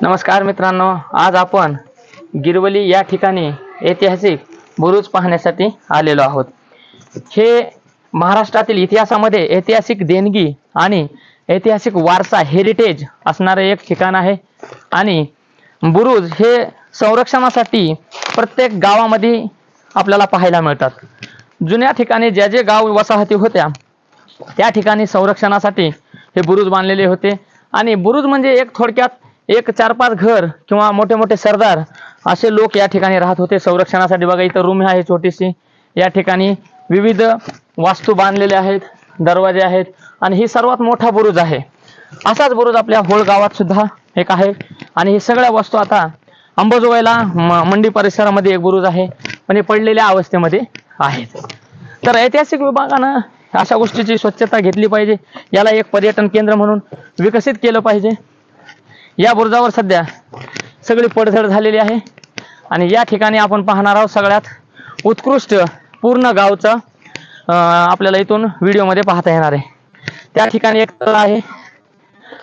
नमस्कार मित्रांनो आज आपण गिरवली या ठिकाणी ऐतिहासिक बुरुज पाहण्यासाठी आलेलो आहोत. हे महाराष्ट्रातील इतिहासामध्ये ऐतिहासिक देणगी आणि ऐतिहासिक वारसा हेरिटेज असणारं एक ठिकाण आहे. आणि बुरुज हे संरक्षणासाठी प्रत्येक गावामध्ये आपल्याला पाहायला मिळतात. जुन्या ठिकाणी ज्या जे गाव वसाहती होत्या त्या ठिकाणी संरक्षणासाठी हे बुरुज बांधलेले होते. आणि बुरुज म्हणजे एक थोडक्यात एक चार पाच घर किंवा मोठे मोठे सरदार असे लोक या ठिकाणी राहत होते. संरक्षणासाठी बघा इथं रूम आहे छोटीशी. या ठिकाणी विविध वास्तू बांधलेले आहेत दरवाजे आहेत आणि ही सर्वात मोठा बुरुज आहे. असाच बुरुज आपल्या होळ गावात सुद्धा एक आहे. आणि हे सगळ्या वस्तू आता अंबाजोगाईला मंडी परिसरामध्ये एक बुरुज आहे. पण हे पडलेल्या अवस्थेमध्ये आहेत. तर ऐतिहासिक विभागानं अशा गोष्टीची स्वच्छता घेतली पाहिजे. याला एक पर्यटन केंद्र म्हणून विकसित केलं पाहिजे. या बुरुजावर सध्या सगळी पडझड झालेली आहे. आणि या ठिकाणी आपण पाहणार आहोत सगळ्यात उत्कृष्ट पूर्ण गावचा आपल्याला इथून व्हिडिओमध्ये पाहता येणार आहे. त्या ठिकाणी एक तळ आहे.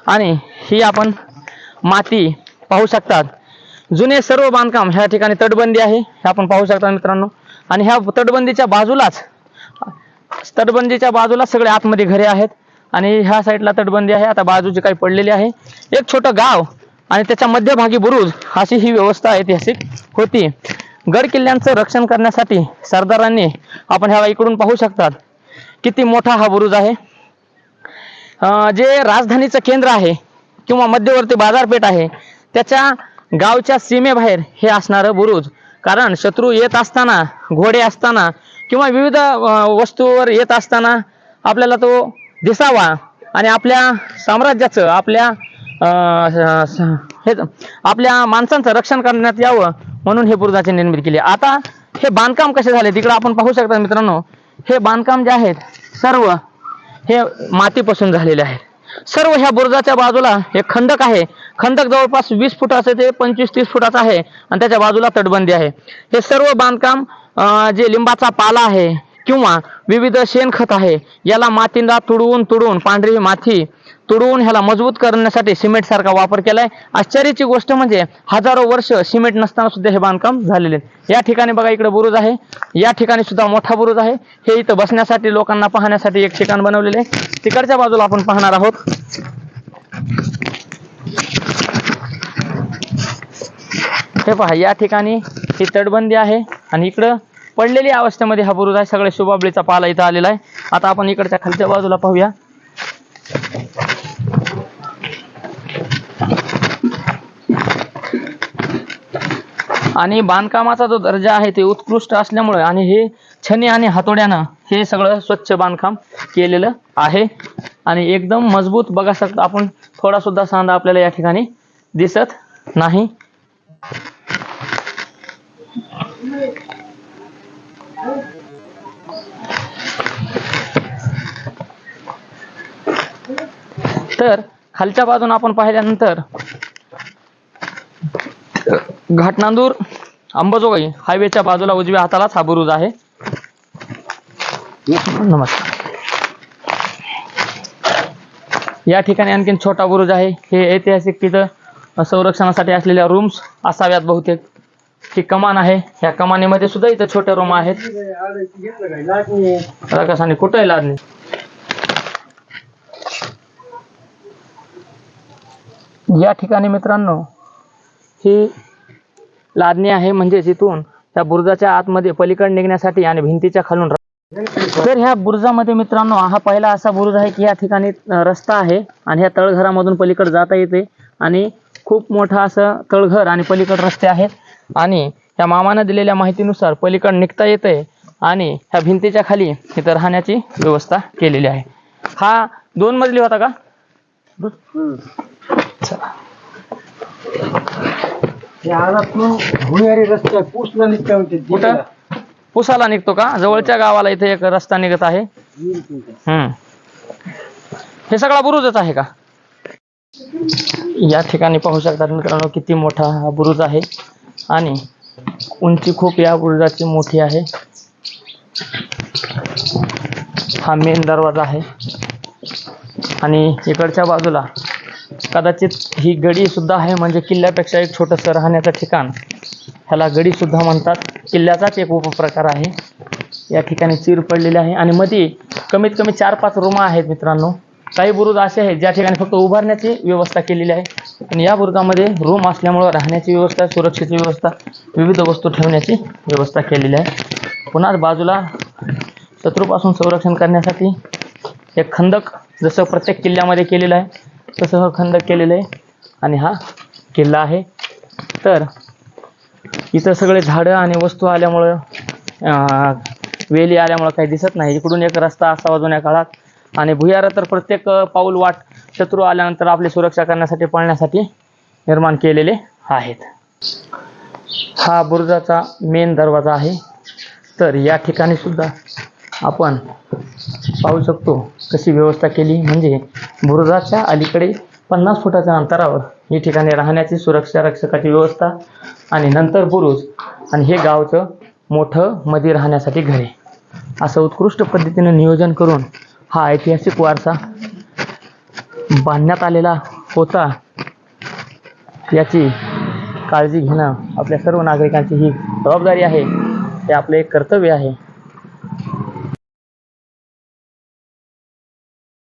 आणि ही आपण माती पाहू शकतात. जुने सर्व बांधकाम ह्या ठिकाणी तटबंदी आहे. हे आपण पाहू शकता मित्रांनो. आणि ह्या तटबंदीच्या बाजूलाच तटबंदीच्या बाजूला सगळे आतमध्ये घरे आहेत. आणि ह्या साईडला तटबंदी आहे आता बाजूची काही पडलेली आहे. एक छोटं गाव आणि त्याच्या मध्यभागी बुरुज अशी ही व्यवस्था ऐतिहासिक होती. गड किल्ल्यांचं रक्षण करण्यासाठी सरदारांनी आपण ह्या इकडून पाहू शकतात. किती मोठा हा बुरुज आहे. जे राजधानीचं केंद्र आहे किंवा मध्यवर्ती बाजारपेठ आहे त्याच्या गावच्या सीमेबाहेर हे असणारं बुरुज. कारण शत्रू येत असताना घोडे असताना किंवा विविध वस्तूवर येत असताना आपल्याला तो दिसावा. आणि आपल्या साम्राज्याचं आपल्या हे आपल्या माणसांचं रक्षण करण्यात यावं म्हणून हे बुरुजाची निर्मिती केली. आता हे बांधकाम कसे झाले तिकडे आपण पाहू शकता मित्रांनो. हे बांधकाम जे आहेत सर्व हे मातीपासून झालेले आहेत. सर्व ह्या बुरुजाच्या बाजूला हे खंदक आहे. खंदक जवळपास वीस फुटाचं ते पंचवीस तीस फुटाचं आहे आणि त्याच्या बाजूला तटबंदी आहे. हे सर्व बांधकाम जे लिंबाचा पाला आहे किंवा विविध शेणखत आहे याला मातीला तुडवून तुडवून पांढरी माती तुडवून ह्याला मजबूत करण्यासाठी सिमेंट सारखा वापर केलाय. आश्चर्याची गोष्ट म्हणजे हजारो वर्ष सिमेंट नसताना सुद्धा हे बांधकाम झालेले आहे. या ठिकाणी बघा इकडे बुरुज आहे. या ठिकाणी सुद्धा मोठा बुरुज आहे. हे इथं बसण्यासाठी लोकांना पाहण्यासाठी एक ठिकाण बनवलेले आहे. तिकडच्या बाजूला आपण पाहणार आहोत. हे पहा या ठिकाणी ही तटबंदी आहे आणि इकडं पडलेली अवस्थेमध्ये हा बुरुज आहे. सगळ्या शुभाबळीचा पाला इथं आलेला आहे. आता आपण इकडच्या खालच्या बाजूला पाहूया. आणि बांधकामाचा जो दर्जा आहे ते उत्कृष्ट असल्यामुळे आणि हे छनी आणि हातोड्यानं हे सगळं स्वच्छ बांधकाम केलेलं आहे. आणि एकदम मजबूत बघा शकता आपण थोडा सुद्धा सांदा आपल्याला या ठिकाणी दिसत नाही. तर खालच्या बाजून आपण पाहिल्यानंतर घाटनांदूर अंबाजोगाई हायवेच्या बाजूला उजव्या हातालाच हा बुरुज आहे. नमस्कार. या ठिकाणी आणखीन छोटा बुरुज आहे. हे ऐतिहासिक तिथं संरक्षणासाठी असलेल्या रूम्स असाव्यात बहुतेक. अशी कमान आहे. या कमानीमध्ये सुद्धा इथं छोट्या रूम आहेत. रकासाने कुठे लादणी या ठिकाणी मित्रांनो ही लादणी आहे म्हणजे इथून त्या बुरुजाच्या आतमध्ये पलीकडे निघण्यासाठी आणि भिंतीच्या खालून तर ह्या बुरुजामध्ये मित्रांनो हा पहिला असा बुरुज आहे की या ठिकाणी रस्ता आहे आणि ह्या तळघरामधून पलीकडे जाता येते. आणि खूप मोठं असं तळघर आणि पलीकड रस्ते आहेत. आणि ह्या मामानं दिलेल्या माहितीनुसार पलीकड निघता येते आणि ह्या भिंतीच्या खाली इथं राहण्याची व्यवस्था केलेली आहे. हा दोन मजली होता का? चला कुठं? पुसाला निघतो का? जवळच्या गावाला इथे एक रस्ता निघत आहे. हम्म. हे सगळा बुरुजच आहे का? या ठिकाणी पाहू शकतात मित्रांनो किती मोठा हा बुरुज आहे. आणि उंची खूप या बुरुजाची मोठी आहे. हा मेन दरवाजा आहे. आणि इकडच्या बाजूला कदाचित ही गडी सुद्धा आहे म्हणजे किल्ल्यापेक्षा एक छोटंसं राहण्याचं ठिकाण. ह्याला गडी सुद्धा म्हणतात. किल्ल्याचाच एक उपप्रकार आहे. या ठिकाणी चीर पडलेली आहे आणि मध्ये कमीत कमी चार पाच रूम आहेत मित्रांनो. काही बुरुज असे आहेत ज्या ठिकाणी फक्त उभारण्याची व्यवस्था केलेली आहे. आणि या बुरुजामध्ये रूम असल्यामुळं राहण्याची व्यवस्था सुरक्षेची व्यवस्था विविध वस्तू ठेवण्याची व्यवस्था केलेली आहे. पुन्हा बाजूला शत्रूपासून संरक्षण करण्यासाठी एक खंदक जसं प्रत्येक किल्ल्यामध्ये केलेलं आहे तसं हा खंदक केलेलं आहे आणि हा किल्ला आहे. तर इथं सगळे झाडं आणि वस्तू आल्यामुळं वेली आल्यामुळं काही दिसत नाही. इकडून एक रस्ता असावा जुन्या काळात आणि भुयारा तर प्रत्येक पाऊल वाट शत्रू आल्यानंतर आपली सुरक्षा करण्यासाठी पळण्यासाठी निर्माण केलेले आहेत. हा बुरुजाचा मेन दरवाजा आहे. तर या ठिकाणी सुद्धा आपण पाहू शकतो कशी व्यवस्था केली. म्हणजे बुरुजाच्या अलीकडे पन्नास फुटाच्या अंतरावर ही ठिकाणी राहण्याची सुरक्षा रक्षकाची व्यवस्था आणि नंतर बुरुज आणि हे गावचं मोठं मध्ये राहण्यासाठी घरे. असं उत्कृष्ट पद्धतीने नियोजन करून हा ऐतिहासिक वारसा बांधण्यात आलेला होता. याची काळजी घेणं आपल्या सर्व नागरिकांची ही जबाबदारी आहे. हे आपले एक कर्तव्य आहे.